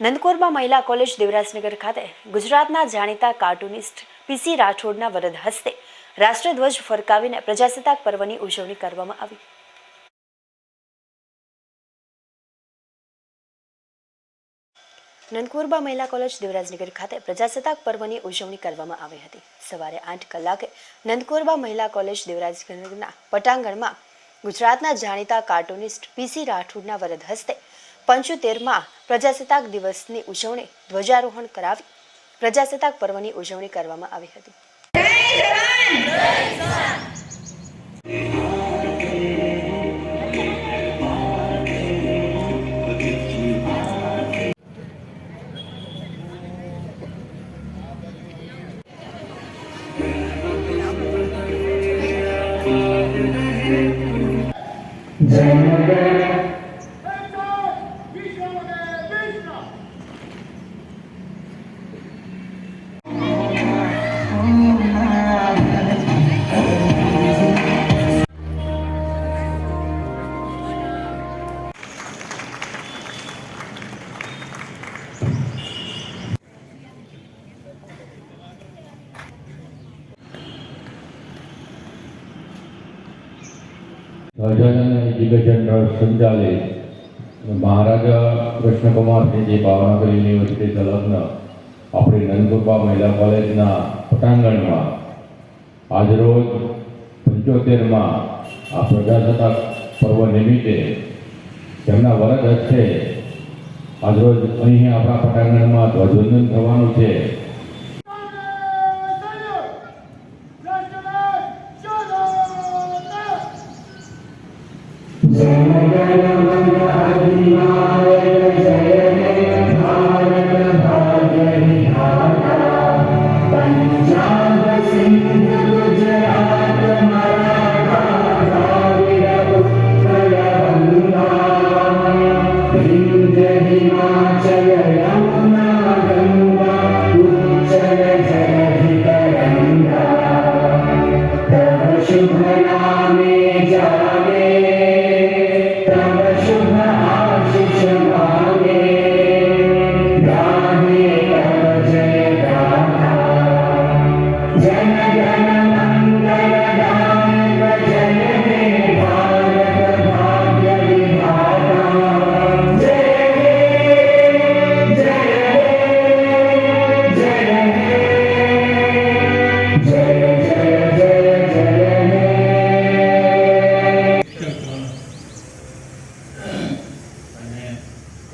નંદકોરમાં મહિલા કોલેજ દેવરાજનગર ખાતે ગુજરાતના જાણીતા કાર્ટુનિસ્ટ પીસી રાઠોડના વરદ હસ્તે રાષ્ટ્રધ્વજ ફરકાવીને પ્રજાસત્તાક પર્વની ઉજવણી કરવામાં આવી. નંદકુરબા મહિલા કોલેજ દેવરાજનગર ખાતે પ્રજાસત્તાક પર્વની ઉજવણી કરવામાં આવી હતી. સવારે આઠ કલાકે નંદકોરબા મહિલા કોલેજ દેવરાજનગરના પટાંગણમાં ગુજરાતના જાણીતા કાર્ટુનિસ્ટ પીસી રાઠોડના વરદ હસ્તે પંચોતેરમાં પ્રજાસત્તાક દિવસની ઉજવણી ધ્વજારોહણ કરાવી પ્રજાસત્તાક પર્વની ઉજવણી કરવામાં આવી હતી. ધ્વજન એજ્યુકેશન ટ્રસ્ટ સંચાલિત મહારાજા કૃષ્ણકુમારસિંહ જે ભાવનગર યુનિવર્સિટી સંલગ્ન આપણી નંદુરબા મહિલા કોલેજના પટાંગણમાં આજરોજ પંચોતેરમાં આ પ્રજાસત્તાક પર્વ નિમિત્તે તેમના વરદ હસ્તે આજરોજ અહીં આપણા પટાંગણમાં ધ્વજવંદન થવાનું છે. Amen.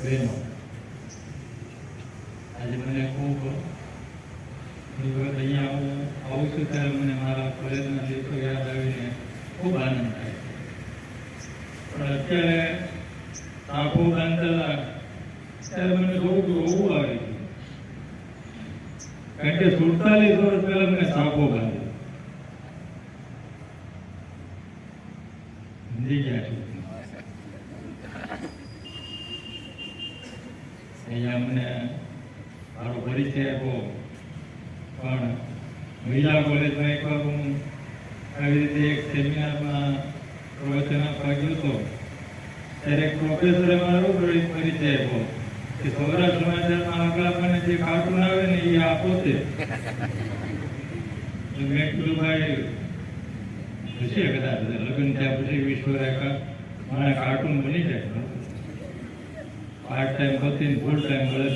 પ્રેમ આજે મને ખૂબ ઘણી વખત અહીંયા હું આવું છું ત્યારે મને મારા કોલેજના દિવસો યાદ આવીને ખૂબ આનંદ થાય પણ અત્યારે આંખો બાંધતા ત્યારે મને થોડુંક રોવું આવે છે કારણ કે સુડતાલીસ વર્ષ પહેલા મને સાપો બાંધ્યો સમજી ગયા અહીંયા અમને મારો પરિચય આપ્યો પણ મહિલા કોલેજમાં એકવાર હું આવી રીતે એક સેમિનારમાં પ્રવચન આપવા ગયો હતો. ત્યારે પ્રોફેસરે મારો પરિચય આપ્યો કે સૌરાષ્ટ્ર સમાચારમાં આગળ જે કાર્ટૂન આવે ને એ આપો છે મેં કીધું ભાઈ હશે કદાચ લગ્ન થયા પછી વિશ્વરેખા, મારા કાર્ટૂન બની જાય. પાર્ટ ટાઈમ હતી ફૂલ ટાઈમ મળે